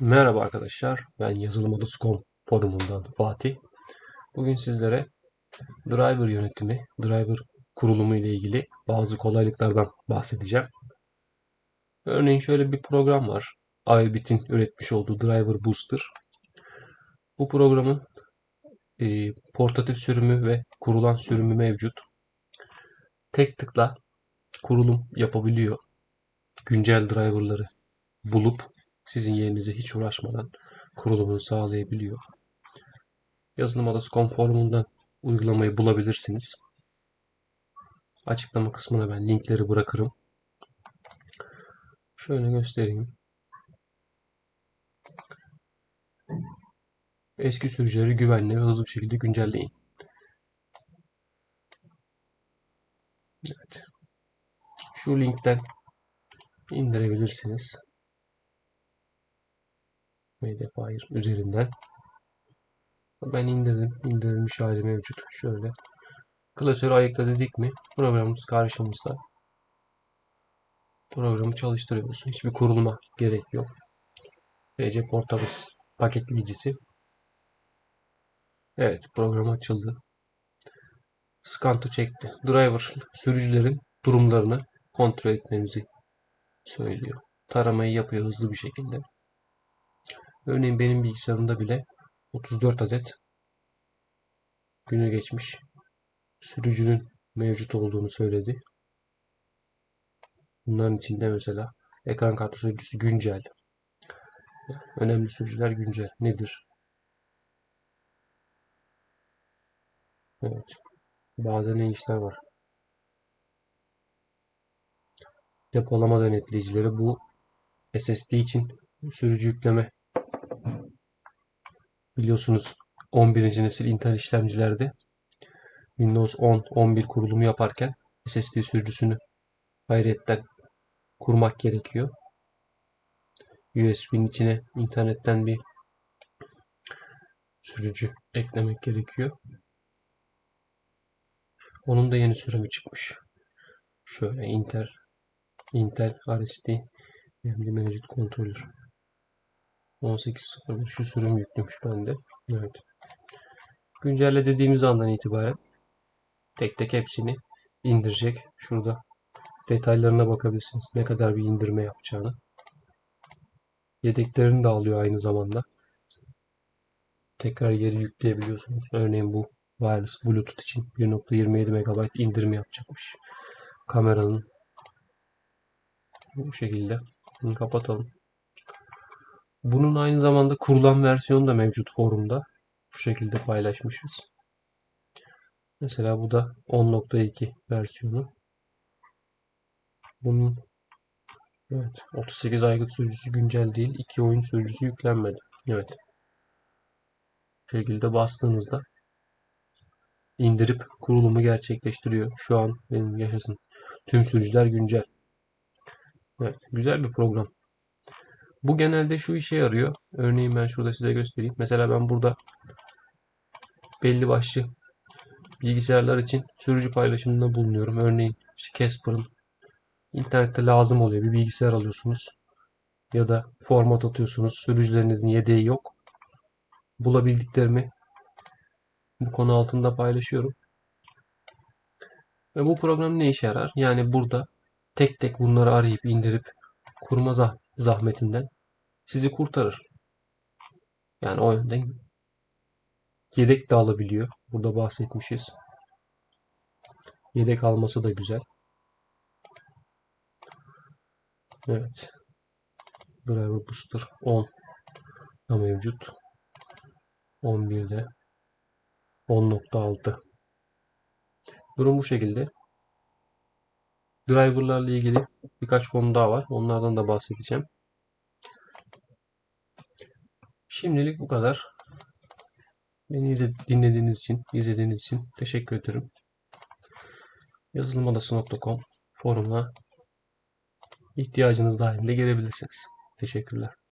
Merhaba arkadaşlar, ben yazılımodası.com forumundan Fatih. Bugün sizlere driver yönetimi, driver kurulumu ile ilgili bazı kolaylıklardan bahsedeceğim. Örneğin şöyle bir program var. iBit'in üretmiş olduğu Driver Booster. Bu programın e, portatif sürümü ve kurulan sürümü mevcut. Tek tıkla kurulum yapabiliyor. Güncel driverları bulup sizin yerinize hiç uğraşmadan kurulumunu sağlayabiliyor. Yazılım Adası.com forumundan uygulamayı bulabilirsiniz. Açıklama kısmına ben linkleri bırakırım. Şöyle göstereyim. Eski sürücüleri güvenli ve hızlı bir şekilde güncelleyin. Evet. Şu linkten indirebilirsiniz. Mediafire üzerinden. Ben indirdim. İndirilmiş hali mevcut. Şöyle. Klasörü ayıkla dedik mi programımız karşımızda. Programı çalıştırıyoruz. Hiçbir kurulma gerek yok. PC Portables paketleyicisi. Evet program açıldı. Scanto çekti. Driver sürücülerin durumlarını kontrol etmenizi söylüyor. Taramayı yapıyor hızlı bir şekilde. Örneğin benim bilgisayarımda bile 34 adet günü geçmiş sürücünün mevcut olduğunu söyledi. Bunların içinde mesela ekran kartı sürücüsü güncel. Önemli sürücüler güncel. Nedir? Evet. Bazen ne işler var. Depolama denetleyicileri bu SSD için sürücü yükleme biliyorsunuz 11. nesil Intel işlemcilerde Windows 10, 11 kurulumu yaparken SSD sürücüsünü hayretten kurmak gerekiyor. USB'nin içine internetten bir sürücü eklemek gerekiyor. Onun da yeni sürümü çıkmış. Şöyle Intel Intel RSD Memory Managed Controller 18.01 şu sürüm yüklümüş bende. Evet. Güncelle dediğimiz andan itibaren tek tek hepsini indirecek. Şurada detaylarına bakabilirsiniz. Ne kadar bir indirme yapacağını. Yedeklerini de alıyor aynı zamanda. Tekrar geri yükleyebiliyorsunuz. Örneğin bu wireless bluetooth için 1.27 MB indirim yapacakmış. Kameranın bu şekilde. Bunu kapatalım. Bunun aynı zamanda kurulan versiyonu da mevcut forumda. Bu şekilde paylaşmışız. Mesela bu da 10.2 versiyonu. Bunun evet 38 aygıt sürücüsü güncel değil. 2 oyun sürücüsü yüklenmedi. Evet. Bu şekilde bastığınızda indirip kurulumu gerçekleştiriyor. Şu an benim yaşasın. Tüm sürücüler güncel. Evet, güzel bir program. Bu genelde şu işe yarıyor. Örneğin ben şurada size göstereyim. Mesela ben burada belli başlı bilgisayarlar için sürücü paylaşımında bulunuyorum. Örneğin işte Casper'ın internette lazım oluyor. Bir bilgisayar alıyorsunuz ya da format atıyorsunuz. Sürücülerinizin yedeği yok. Bulabildiklerimi bu konu altında paylaşıyorum. Ve bu program ne işe yarar? Yani burada tek tek bunları arayıp indirip kurma zahmetinden sizi kurtarır. Yani o yönden yedek de alabiliyor. Burada bahsetmişiz. Yedek alması da güzel. Evet. Driver Booster 10 da mevcut. 11'de 10.6 Durum bu şekilde. Driverlarla ilgili birkaç konu daha var. Onlardan da bahsedeceğim. Şimdilik bu kadar. Beni dinlediğiniz için, izlediğiniz için teşekkür ederim. Yazılımodası.com forumuna ihtiyacınız dahilinde gelebilirsiniz. Teşekkürler.